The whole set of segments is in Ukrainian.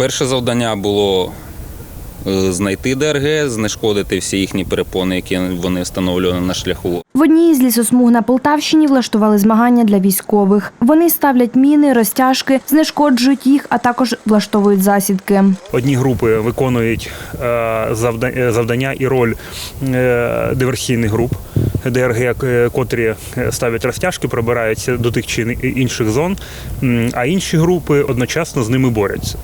Перше завдання було е, знайти ДРГ, знешкодити всі їхні перепони, які вони встановлювали на шляху. В одній із лісосмуг на Полтавщині влаштували змагання для військових. Вони ставлять міни, розтяжки, знешкоджують їх, а також влаштовують засідки. Одні групи виконують е, е, завдання і роль диверсійних груп. ДРГ, котрі ставлять розтяжки, пробираються до тих чи інших зон, а інші групи одночасно з ними борються.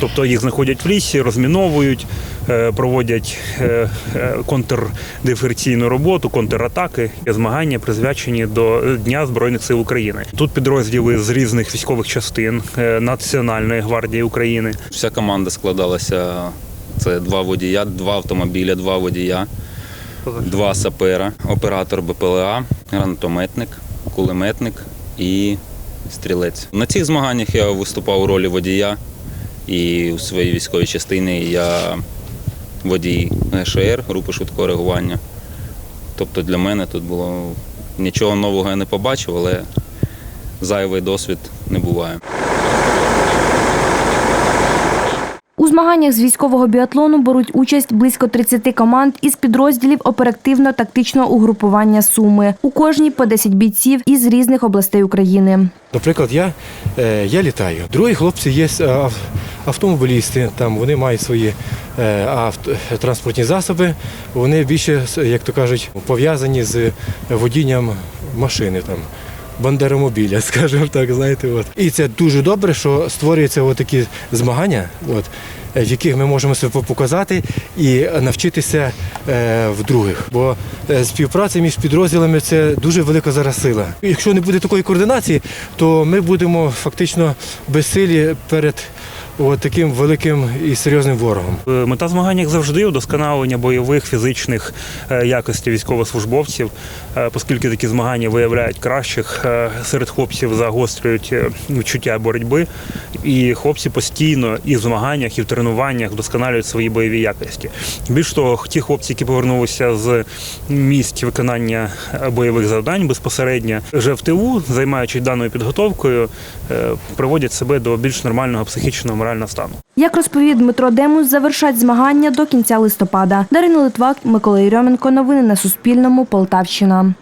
Тобто їх знаходять в лісі, розміновують, е, проводять е, е, контрдиферційну роботу, контратаки, змагання присвячені до Дня Збройних сил України. Тут підрозділи з різних військових частин Національної гвардії України, Вся команда складалася. Це два водія, два автомобіля, два водія, два сапера, оператор БПЛА, гранатометник, кулеметник і стрілець. На цих змаганнях я виступав у ролі водія і у своїй військовій частині я водій ГШР, групи швидкого реагування. Тобто для мене тут було нічого нового я не побачив, але зайвий досвід не буває. У змаганнях з військового біатлону беруть участь близько 30 команд із підрозділів оперативно-тактичного угрупування Суми. У кожній по 10 бійців із різних областей України. Наприклад, я, е, я літаю. Другі хлопці є е, автомобілісти, там вони мають свої е, транспортні засоби. Вони більше, як то кажуть, пов'язані з водінням машини там. Бандеромобіля, скажімо так, знаєте, от і це дуже добре, що створюються такі змагання, от яких ми можемо себе показати і навчитися е, в других. Бо е, співпраця між підрозділами це дуже велика зараз сила. Якщо не буде такої координації, то ми будемо фактично безсилі перед от таким великим і серйозним ворогом. Е, Мета змагань як завжди удосконалення бойових фізичних е, якостей військовослужбовців, е, оскільки такі змагання виявляють кращих серед хлопців, загострюють відчуття боротьби. І хлопці постійно і в змаганнях, і в тренуваннях вдосконалюють свої бойові якості. Більш того, ті хлопці, які повернулися з місць виконання бойових завдань безпосередньо вже в ТУ, займаючись даною підготовкою, приводять себе до більш нормального психічного морального стану. Як розповів Дмитро Демус, завершать змагання до кінця листопада. Дарина Литвак, Микола Єрьоменко. Новини на Суспільному. Полтавщина.